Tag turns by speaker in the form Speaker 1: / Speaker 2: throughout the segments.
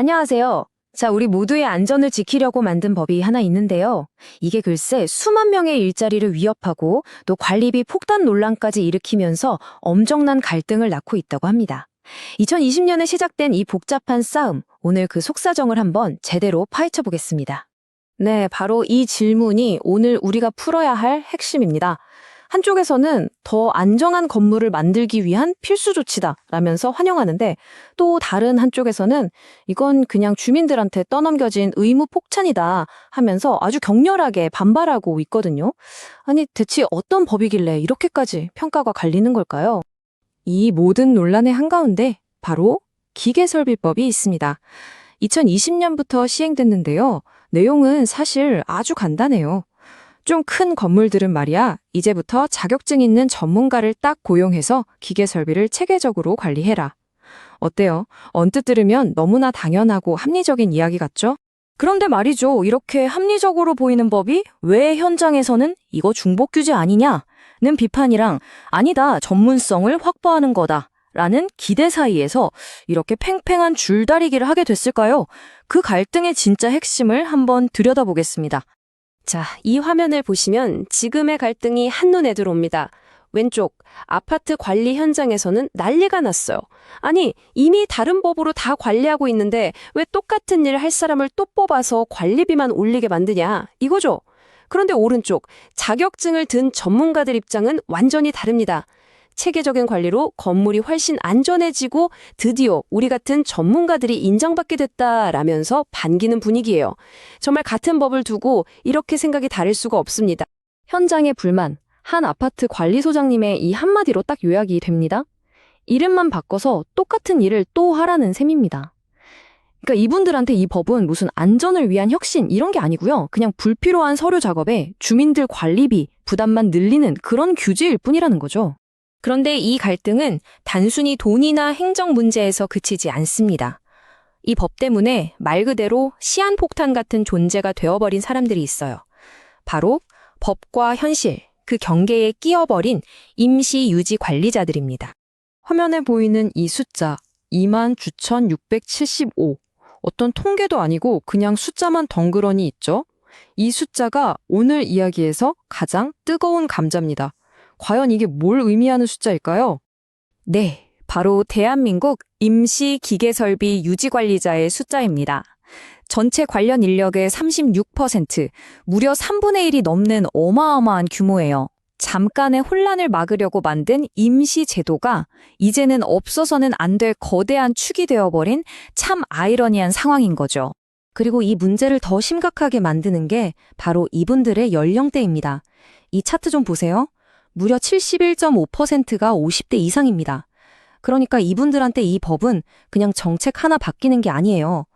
Speaker 1: 안녕하세요. 자, 우리 모두의 안전을 지키려고 만든 법이 하나 있는데요. 이게 글쎄 수만 명의 일자리를 위협하고 또 관리비 폭탄 논란까지 일으키면서 엄청난 갈등을 낳고 있다고 합니다. 2020년에 시작된 이 복잡한 싸움, 오늘 그 속사정을 한번 제대로 파헤쳐 보겠습니다. 네, 바로 이 질문이 오늘 우리가 풀어야 할 핵심입니다. 한쪽에서는 더 안정한 건물을 만들기 위한 필수 조치다라면서 환영하는데 또 다른 한쪽에서는 이건 그냥 주민들한테 떠넘겨진 의무 폭탄이다 하면서 아주 격렬하게 반발하고 있거든요. 아니 대체 어떤 법이길래 이렇게까지 평가가 갈리는 걸까요? 이 모든 논란의 한가운데 바로 기계설비법이 있습니다. 2020년부터 시행됐는데요. 내용은 사실 아주 간단해요. 좀 큰 건물들은 말이야, 이제부터 자격증 있는 전문가를 딱 고용해서 기계 설비를 체계적으로 관리해라. 어때요? 언뜻 들으면 너무나 당연하고 합리적인 이야기 같죠? 그런데 말이죠. 이렇게 합리적으로 보이는 법이 왜 현장에서는 이거 중복 규제 아니냐는 비판이랑 아니다. 전문성을 확보하는 거다. 라는 기대 사이에서 이렇게 팽팽한 줄다리기를 하게 됐을까요? 그 갈등의 진짜 핵심을 한번 들여다보겠습니다. 자, 이 화면을 보시면 지금의 갈등이 한눈에 들어옵니다. 왼쪽, 아파트 관리 현장에서는 난리가 났어요. 아니, 이미 다른 법으로 다 관리하고 있는데 왜 똑같은 일을 할 사람을 또 뽑아서 관리비만 올리게 만드냐? 이거죠. 그런데 오른쪽, 자격증을 든 전문가들 입장은 완전히 다릅니다. 체계적인 관리로 건물이 훨씬 안전해지고 드디어 우리 같은 전문가들이 인정받게 됐다라면서 반기는 분위기예요. 정말 같은 법을 두고 이렇게 생각이 다를 수가 없습니다. 현장의 불만, 한 아파트 관리소장님의 이 한마디로 딱 요약이 됩니다. 이름만 바꿔서 똑같은 일을 또 하라는 셈입니다. 그러니까 이분들한테 이 법은 무슨 안전을 위한 혁신 이런 게 아니고요. 그냥 불필요한 서류 작업에 주민들 관리비, 부담만 늘리는 그런 규제일 뿐이라는 거죠. 그런데 이 갈등은 단순히 돈이나 행정 문제에서 그치지 않습니다. 이 법 때문에 말 그대로 시한폭탄 같은 존재가 되어버린 사람들이 있어요. 바로 법과 현실, 그 경계에 끼어버린 임시 유지 관리자들입니다. 화면에 보이는 이 숫자 29,675. 어떤 통계도 아니고 그냥 숫자만 덩그러니 있죠? 이 숫자가 오늘 이야기에서 가장 뜨거운 감자입니다. 과연 이게 뭘 의미하는 숫자일까요? 네, 바로 대한민국 임시 기계설비 유지관리자의 숫자입니다. 전체 관련 인력의 36%, 무려 3분의 1이 넘는 어마어마한 규모예요. 잠깐의 혼란을 막으려고 만든 임시 제도가 이제는 없어서는 안 될 거대한 축이 되어버린 참 아이러니한 상황인 거죠. 그리고 이 문제를 더 심각하게 만드는 게 바로 이분들의 연령대입니다. 이 차트 좀 보세요. 무려 71.5%가 50대 이상입니다. 그러니까 이분들한테 이 법은 그냥 정책 하나 바뀌는 게 아니에요.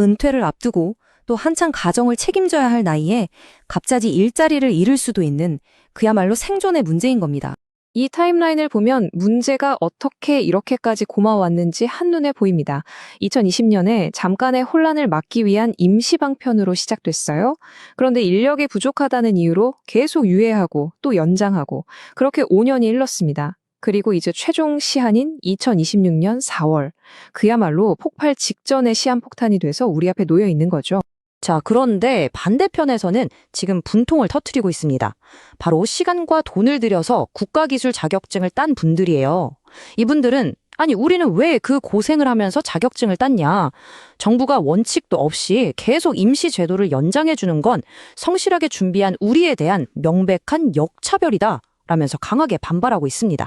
Speaker 1: 은퇴를 앞두고 또 한창 가정을 책임져야 할 나이에 갑자기 일자리를 잃을 수도 있는 그야말로 생존의 문제인 겁니다. 이 타임라인을 보면 문제가 어떻게 이렇게까지 고마웠는지 한눈에 보입니다. 2020년에 잠깐의 혼란을 막기 위한 임시 방편으로 시작됐어요. 그런데 인력이 부족하다는 이유로 계속 유예하고 또 연장하고 그렇게 5년이 흘렀습니다. 그리고 이제 최종 시한인 2026년 4월. 그야말로 폭발 직전의 시한폭탄이 돼서 우리 앞에 놓여 있는 거죠. 자, 그런데 반대편에서는 지금 분통을 터트리고 있습니다. 바로 시간과 돈을 들여서 국가기술 자격증을 딴 분들이에요. 이분들은 아니, 우리는 왜 그 고생을 하면서 자격증을 땄냐? 정부가 원칙도 없이 계속 임시 제도를 연장해 주는 건 성실하게 준비한 우리에 대한 명백한 역차별이다. 라면서 강하게 반발하고 있습니다.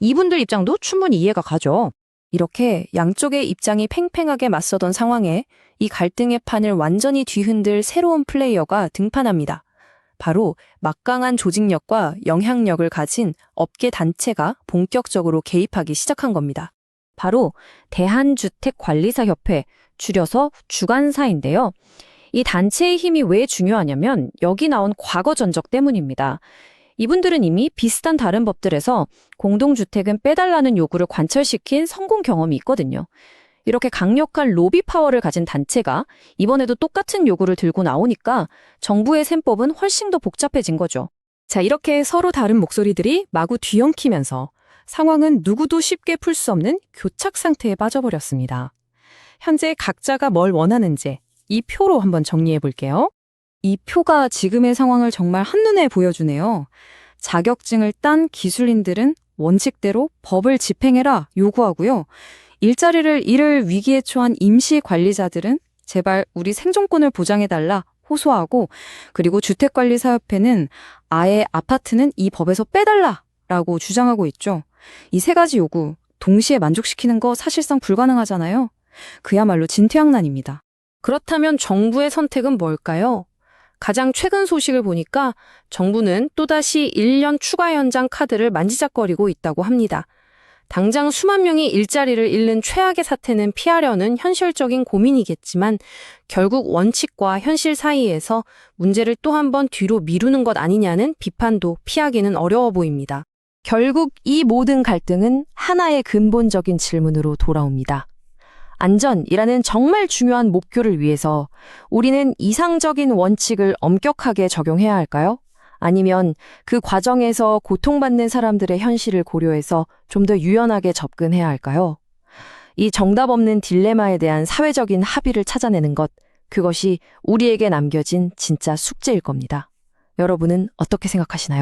Speaker 1: 이분들 입장도 충분히 이해가 가죠. 이렇게 양쪽의 입장이 팽팽하게 맞서던 상황에 이 갈등의 판을 완전히 뒤흔들 새로운 플레이어가 등판합니다. 바로 막강한 조직력과 영향력을 가진 업계 단체가 본격적으로 개입하기 시작한 겁니다. 바로 대한주택관리사협회, 줄여서 주관사인데요. 이 단체의 힘이 왜 중요하냐면 여기 나온 과거 전적 때문입니다. 이분들은 이미 비슷한 다른 법들에서 공동주택은 빼달라는 요구를 관철시킨 성공 경험이 있거든요. 이렇게 강력한 로비 파워를 가진 단체가 이번에도 똑같은 요구를 들고 나오니까 정부의 셈법은 훨씬 더 복잡해진 거죠. 자, 이렇게 서로 다른 목소리들이 마구 뒤엉키면서 상황은 누구도 쉽게 풀 수 없는 교착 상태에 빠져버렸습니다.
Speaker 2: 현재 각자가 뭘 원하는지 이 표로 한번 정리해 볼게요. 이 표가 지금의 상황을 정말 한눈에 보여주네요. 자격증을 딴 기술인들은 원칙대로 법을 집행해라 요구하고요. 일자리를 잃을 위기에 처한 임시 관리자들은 제발 우리 생존권을 보장해달라 호소하고 그리고 주택관리사협회는 아예 아파트는 이 법에서 빼달라라고 주장하고 있죠. 이 세 가지 요구 동시에 만족시키는 거 사실상 불가능하잖아요. 그야말로 진퇴양난입니다.
Speaker 3: 그렇다면 정부의 선택은 뭘까요? 가장 최근 소식을 보니까 정부는 또다시 1년 추가 연장 카드를 만지작거리고 있다고 합니다. 당장 수만 명이 일자리를 잃는 최악의 사태는 피하려는 현실적인 고민이겠지만 결국 원칙과 현실 사이에서 문제를 또 한 번 뒤로 미루는 것 아니냐는 비판도 피하기는 어려워 보입니다.
Speaker 1: 결국 이 모든 갈등은 하나의 근본적인 질문으로 돌아옵니다. 안전이라는 정말 중요한 목표를 위해서 우리는 이상적인 원칙을 엄격하게 적용해야 할까요? 아니면 그 과정에서 고통받는 사람들의 현실을 고려해서 좀 더 유연하게 접근해야 할까요? 이 정답 없는 딜레마에 대한 사회적인 합의를 찾아내는 것, 그것이 우리에게 남겨진 진짜 숙제일 겁니다. 여러분은 어떻게 생각하시나요?